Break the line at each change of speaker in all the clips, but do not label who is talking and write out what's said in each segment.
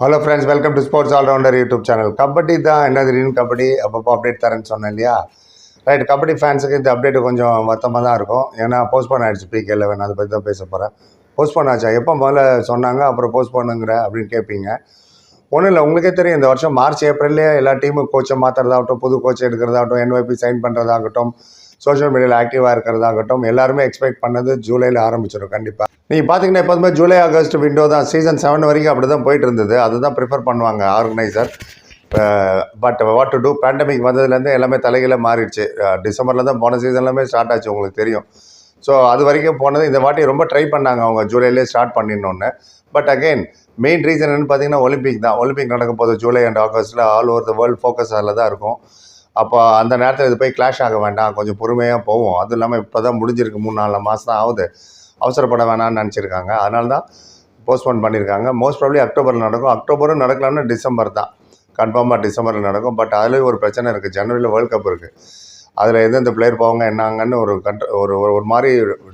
Hello friends welcome to sports all rounder YouTube channel kabaddi தான் என்ன திடீர்னு கபடி அப்பப்போ அப்டேட் தரேன்னு சொன்னேன் இல்லையா? ரைட் கபடி ஃபேன்ஸுக்கு இந்த அப்டேட் கொஞ்சம் மொத்தமாக தான் இருக்கும். ஏன்னா போஸ்ட்போன் ஆகிடுச்சு பிகே லெவன் அதை பற்றி தான் பேச போகிறேன் போஸ்ட்போன் ஆச்சா? எப்போ முதல்ல சொன்னாங்க? அப்புறம் போஸ்ட்போனுங்கிற அப்படின்னு கேட்பீங்க ஒன்றும் இல்லை உங்களுக்கே தெரியும் இந்த வருஷம் மார்ச் ஏப்ரல்லே எல்லா டீமும் கோச்சை மாற்றுறதாகட்டும் புது கோச்சை எடுக்கிறதாகட்டும் என்ஒபி சைன் பண்ணுறதாகட்டும் சோஷியல் மீடியாவில் ஆக்டிவாக இருக்கிறதாகட்டும் எல்லாருமே எக்ஸ்பெக்ட் பண்ணது ஜூலையில் ஆரம்பிச்சிடும் கண்டிப்பாக நீங்கள் பார்த்தீங்கன்னா எப்போதுமே ஜூலை ஆகஸ்ட் விண்டோ தான் சீசன் செவன் வரைக்கும் அப்படி தான் போயிட்டு இருந்தது அதுதான் ப்ரிஃபர் பண்ணுவாங்க organiser but what to do pandemic வந்ததுலேருந்து எல்லாமே தலைகீழ மாறிடுச்சு. டிசம்பரில் தான் போன சீசன்லாமே ஸ்டார்ட் ஆச்சு உங்களுக்கு தெரியும். ஸோ அது வரைக்கும் போனது இந்த வாட்டி ரொம்ப ட்ரை பண்ணாங்க அவங்க ஜூலையிலே ஸ்டார்ட் பண்ணிடணுன்னு பட் அகெயின் மெயின் ரீசன் என்னென்னு பார்த்தீங்கன்னா ஒலிம்பிக் தான். ஒலிம்பிக் நடக்க போகுது July and ஆகஸ்ட்டில் all over the world focus அதில் தான் இருக்கும். அப்போ அந்த நேரத்தில் இது போய் கிளாஷ் ஆக வேண்டாம். கொஞ்சம் பொறுமையாக போவோம். அதுவும் இல்லாமல் இப்போ தான் முடிஞ்சிருக்கு. மூணு நாலு மாதம் தான் ஆகுது. அவசரப்பட வேணாம்னு நினச்சிருக்காங்க. அதனால தான் போஸ்ட்போன் பண்ணியிருக்காங்க. மோஸ்ட் ப்ராப்ளி அக்டோபரில் நடக்கும். அக்டோபரும் நடக்கலாம்னா டிசம்பர் தான். கன்ஃபார்மாக டிசம்பரில் நடக்கும். பட் அதுலேயும் ஒரு பிரச்சனை இருக்குது ஜனவரியில் வேர்ல்ட் கப் இருக்குது அதில் எந்தெந்த பிளேயர் போவாங்க என்னங்கன்னு ஒரு கண்ட்ர ஒரு ஒரு ஒரு மாதிரி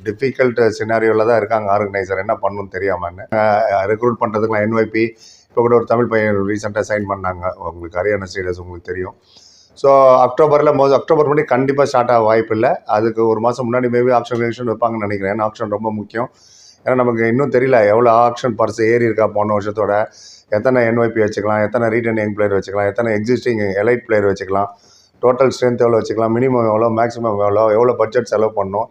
டிஃபிகல்ட் சினாரியோவில் தான் இருக்காங்க ஆர்கனைசர் என்ன பண்ணணும்னு தெரியாமன்னு. ரெக்ரூட் பண்ணுறதுக்குலாம் என்ஒய்பி இப்போ கூட ஒரு தமிழ் பையன் ரீசெண்டாக சைன் பண்ணாங்க. உங்களுக்கு ஹரியானா ஸ்டேடஸ் உங்களுக்கு தெரியும். ஸோ அக்டோபரில் மோஸ்ட் அக்டோபர் முன்னாடி கண்டிப்பாக ஸ்டார்ட் ஆக வாய்ப்பு இல்லை அதுக்கு ஒரு மாதம் முன்னாடி மேபி ஆப்ஷன் ரிலேஷன் வைப்பாங்கன்னு நினைக்கிறேன். ஏன்னா ஆப்ஷன் ரொம்ப முக்கியம். ஏன்னா நமக்கு இன்னும் தெரியல எவ்வளோ ஆப்ஷன் பர்ஸ் ஏறி இருக்கா போன வருஷத்தோட. எத்தனை என்ஒய்பி வச்சுக்கலாம் எத்தனை ரீட்டன் யங் பிளேயர் வச்சுக்கலாம் எத்தனை எக்ஸிஸ்டிங் எலைட் பிளேயர் வச்சுக்கலாம். டோட்டல் ஸ்ட்ரென்த் எவ்வளோ வச்சுக்கலாம் மினிமம் எவ்வளோ மேக்ஸிமம் எவ்வளோ எவ்வளோ பட்ஜெட் செலவு பண்ணணும்.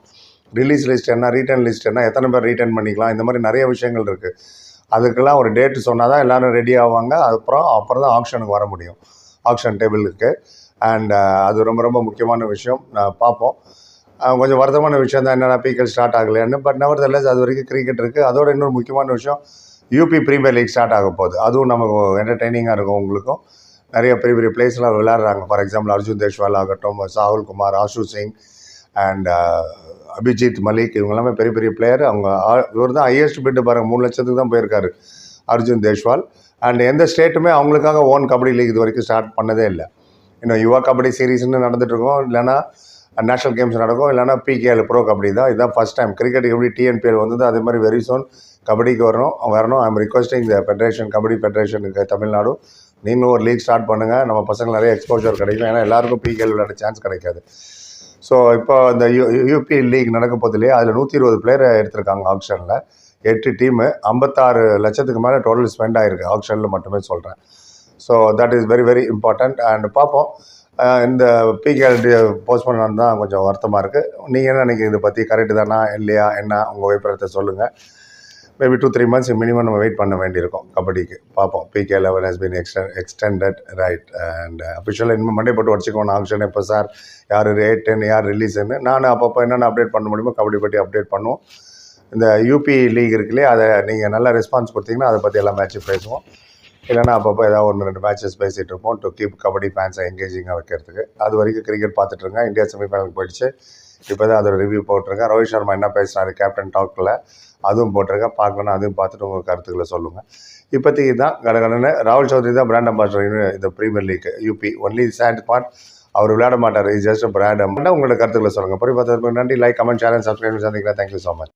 ரிலீஸ் லிஸ்ட் என்ன ரீட்டன் லிஸ்ட் என்ன எத்தனை பேர் ரீட்டன் பண்ணிக்கலாம் இந்த மாதிரி நிறைய விஷயங்கள் இருக்குது அதுக்கெல்லாம் ஒரு டேட்டு சொன்னால் தான் எல்லோரும் ரெடி ஆவாங்க. அப்புறம் அப்புறம் தான் ஆப்ஷனுக்கு வர முடியும். ஆப்ஷன் டேபிள் இருக்குது அண்ட் uh, அது ரொம்ப ரொம்ப முக்கியமான விஷயம். நான் பார்ப்போம் கொஞ்சம் வருத்தமான விஷயம் தான் என்னென்னா பீக்கல் ஸ்டார்ட் ஆகலையான்னு. பட் நவர் அது வரைக்கும் கிரிக்கெட் இருக்குது அதோட இன்னொரு முக்கியமான விஷயம் யூபி ப்ரீமியர் லீக் ஸ்டார்ட் ஆக போகுது. அதுவும் நமக்கு என்டர்டெய்னிங்காக இருக்கும் உங்களுக்கும். நிறைய பெரிய பெரிய பிளேஸ்லாம் விளையாடுறாங்க. ஃபார் எக்ஸாம்பிள் அர்ஜுன் தேஷ்வால் ஆகட்டும் சாகுல் குமார் ஆஷு சிங் அண்ட் அபிஜித் மலிக் இவங்க எல்லாமே பெரிய பெரிய பிளேயர் அவங்க இவர் தான் ஹையஸ்ட் பிட்டு பாருங்கள் மூணு லட்சத்துக்கு தான் போயிருக்காரு அர்ஜுன் தேஷ்வால் அண்ட் எந்த ஸ்டேட்டுமே அவங்களுக்காக ஓன் கபடி லீக் இது வரைக்கும் ஸ்டார்ட் பண்ணதே இல்லை. இன்னும் யுவா கபடி சீரீஸ்னு நடந்துகிட்ருக்கோம் இல்லைன்னா நேஷனல் கேம்ஸ் நடக்கும். இல்லைனா பிகேஎல் ப்ரோ கபடி தான். இதுதான் ஃபஸ்ட் டைம் கிரிக்கெட் எப்படி டிஎன்பிஎல் வந்தது. அதே மாதிரி வெரி சோன் கபடிக்கு வரணும். வரணும். I'm requesting the federation kabaddi ஃபெடரேஷனுக்கு Tamil Nadu. நீங்களும் ஒரு லீக் ஸ்டார்ட் பண்ணுங்கள் நம்ம பசங்க நிறைய எக்ஸ்போஜர் கிடைக்கும். ஏன்னா எல்லாருக்கும் பிகேஎல் விளையாட சான்ஸ் கிடைக்காது. ஸோ இப்போ இந்த யூ யூபி லீக் நடக்க போதிலே அதில் நூற்றி இருபது பிளேயர் எடுத்திருக்காங்க ஆப்ஷனில் எட்டு டீமு ஐம்பத்தாறு லட்சத்துக்கு மேலே டோட்டல் ஸ்பெண்ட் ஆகிருக்கு ஆப்ஷனில் மட்டுமே சொல்கிறேன் so that is very very important and பார்ப்போம் இந்த பிகேஎல் போஸ்ட்போன் தான் கொஞ்சம் வருத்தமாக இருக்குது நீங்கள் என்ன நினைக்கிறீங்க? இதை பற்றி கரெக்டு தானா இல்லையா என்ன? உங்கள் அபிப்பிராயத்தை சொல்லுங்கள் maybe two three months minimum நம்ம வெயிட் பண்ண வேண்டியிருக்கும் கபடிக்கு. பார்ப்போம் PK eleven has been exten extended right and அஃபிஷியலாக இன்னும் மண்டே போட்டு வச்சுக்கோணும் ஆப்ஷன் எப்போ சார் யார் ரேட் டென் யார் ரிலீஸ்ன்னு நான் அப்பப்போ என்னென்ன அப்டேட் பண்ண முடியுமோ கபடி பற்றி அப்டேட் பண்ணுவோம். இந்த யூபி லீக் இருக்குல்லையே அதை நீங்கள் நல்லா ரெஸ்பான்ஸ் கொடுத்தீங்கன்னா அதை பற்றி எல்லா மேட்சும் பேசுவோம். இல்லைன்னா அப்பப்போ ஏதாவது ஒன்று ரெண்டு மேட்சஸ் பேசிகிட்டு இருப்போம். டு கீப் கபடி ஃபேன்ஸை என்கேஜிங்காக வைக்கிறதுக்கு. அது வரைக்கும் கிரிக்கெட் பார்த்துட்ருங்க இந்தியா செமிஃபைனலுக்கு போயிடுச்சு. இப்போ தான் அதோட ரிவ்யூ போட்டிருக்கேன். ரோஹித் சர்மா என்ன பேசினாரு கேப்டன் டாக்கில் அதுவும் போட்டிருக்கேன். பார்க்கணும் அதையும் பார்த்துட்டு உங்கள் கருத்துக்களை சொல்லுங்கள் இப்போதைக்கு தான் கடகடன்னு ராகுல் சௌத்ரி தான் பிராண்ட் அம்பாசிடர் இந்த ப்ரீமியர் லீக் யூபி ஒன்லி சேண்ட் பார்ட் அவர் விளையாட மாட்டார். இஸ் ஜஸ்ட் பிராண்ட் உங்களோட கருத்துக்களை சொல்லுங்கள் பொறி பார்த்ததுக்கு நன்றி. லைக் கமெண்ட் சேனல் சப்ஸ்கிரைப் சந்திக்கிறேன். Thank you so much